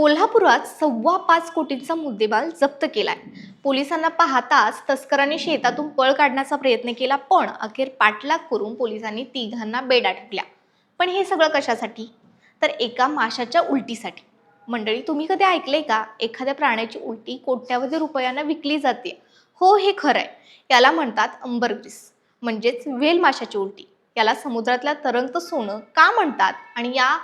कोल्हापुरात सव्वा पाच कोटींचा मुद्देमाल जप्त केलाय. पोलिसांना पाहताच तस्करांनी शेतातून पळ काढण्याचा प्रयत्न केला पण अखेर पाठलाग करून पोलिसांनी तिघांना बेडा टाकल्या पण हे सगळं कशासाठी? तर एका माशाच्या उलटीसाठी. मंडळी तुम्ही कधी ऐकलंय का? एखाद्या प्राण्याची उलटी कोट्यावधी रुपयांना विकली जाते. हो हे खरं आहे याला म्हणतात अंबरग्रीस म्हणजेच वेल माशाची उलटी. याला समुद्रातल्या तरंगत सोनं का म्हणतात? आणि या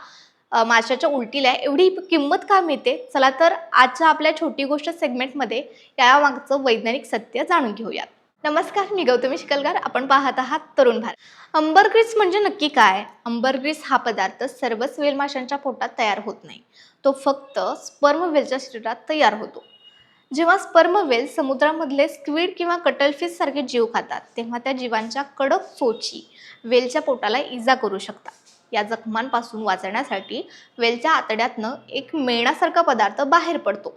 माशाच्या उलटीला एवढी किंमत का मिळते? चला तर आजच्या आपल्या छोटी गोष्ट सेगमेंटमध्ये या मागचं वैज्ञानिक सत्य जाणून घेऊयात. नमस्कार मी गौतमी शिकलगार. आपण पाहत आहात तरुण भारत. अंबरग्रीस म्हणजे नक्की काय? अंबरग्रीस हा पदार्थ सर्वच वेल माशांच्या पोटात तयार होत नाही. तो फक्त स्पर्म वेलच्या शरीरात तयार होतो. जेव्हा स्पर्म वेल समुद्रामधले स्क्विड किंवा कटलफिश सारखे जीव खातात तेव्हा त्या जीवांच्या कडक सोची वेलच्या पोटाला इजा करू शकतात. या जखमांपासून वाचण्यासाठी वेलच्या आतड्यातनं एक मेणासारखा पदार्थ बाहेर पडतो.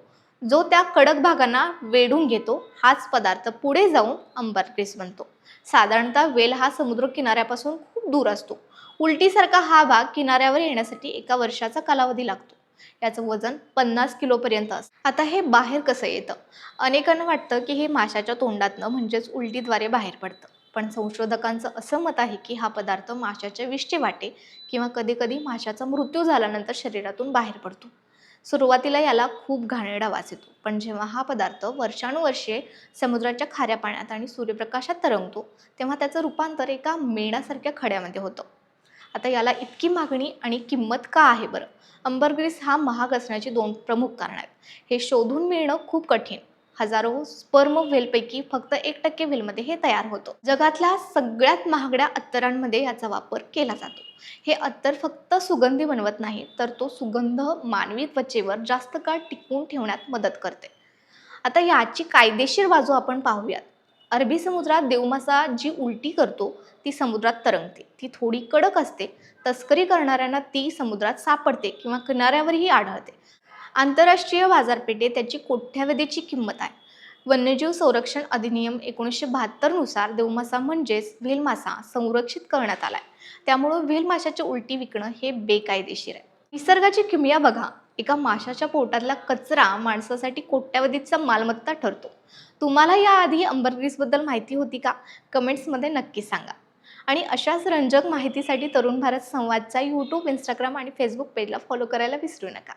जो त्या कडक भागांना वेढून घेतो. हाच पदार्थ पुढे जाऊन अंबरग्रीस बनतो. साधारणतः वेल हा समुद्र किनाऱ्यापासून खूप दूर असतो. उलटीसारखा हा भाग किनाऱ्यावर येण्यासाठी एका वर्षाचा कालावधी लागतो. याचं वजन पन्नास किलोपर्यंत असतं. आता हे बाहेर कसं येतं? अनेकांना वाटतं की हे माशाच्या तोंडातनं म्हणजेच उलटीद्वारे बाहेर पडतं. पण संशोधकांचं असं मत आहे की हा पदार्थ माशाच्या विष्टे वाटे किंवा कधीकधी माशाचा मृत्यू झाल्यानंतर शरीरातून बाहेर पडतो. सुरुवातीला याला खूप घाणेरडा वास येतो पण जेव्हा हा पदार्थ वर्षानुवर्षे समुद्राच्या खाऱ्या पाण्यात आणि सूर्यप्रकाशात तरंगतो तेव्हा त्याचं रूपांतर एका मेणासारख्या खड्यामध्ये होतं. आता याला इतकी मागणी आणि किंमत का आहे बरं? अंबरग्रीस हा महाग असण्याची दोन प्रमुख कारणं आहेत. हे शोधून मिळणं खूप कठीण. हजारो स्पर्म व्हेलपैकी फक्त एक टक्के व्हेलमध्ये हे तयार होतं. जगातल्या सगळ्यात महागड्या अत्तरांमध्ये याचा वापर केला जातो. हे अत्तर फक्त सुगंधी बनवत नाही तर तो सुगंध मानवी त्वचेवर जास्त काळ टिकवून ठेवण्यात मदत करते. आता याची कायदेशीर बाजू आपण पाहूयात. अरबी समुद्रात देवमासा जी उलटी करतो ती समुद्रात तरंगते. ती थोडी कडक असते तस्करी करणाऱ्यांना ती समुद्रात सापडते किंवा किनाऱ्यावरही आढळते. आंतरराष्ट्रीय बाजारपेठेत त्याची कोट्यावधीची किंमत आहे. वन्यजीव संरक्षण अधिनियम एकोणीसशे बहात्तरनुसार देवमासा म्हणजेच व्हेलमासा संरक्षित करण्यात आला आहे त्यामुळं व्हेलमाशाची उलटी विकणं हे बेकायदेशीर आहे. निसर्गाची किमया बघा. एका माशाच्या पोटातला कचरा माणसासाठी कोट्यावधीचा मालमत्ता ठरतो. तुम्हाला याआधी अंबरग्रीसबद्दल माहिती होती का? कमेंट्समध्ये नक्की सांगा. आणि अशाच रंजक माहितीसाठी तरुण भारत संवादचा यूट्यूब इंस्टाग्राम आणि फेसबुक पेजला फॉलो करायला विसरू नका.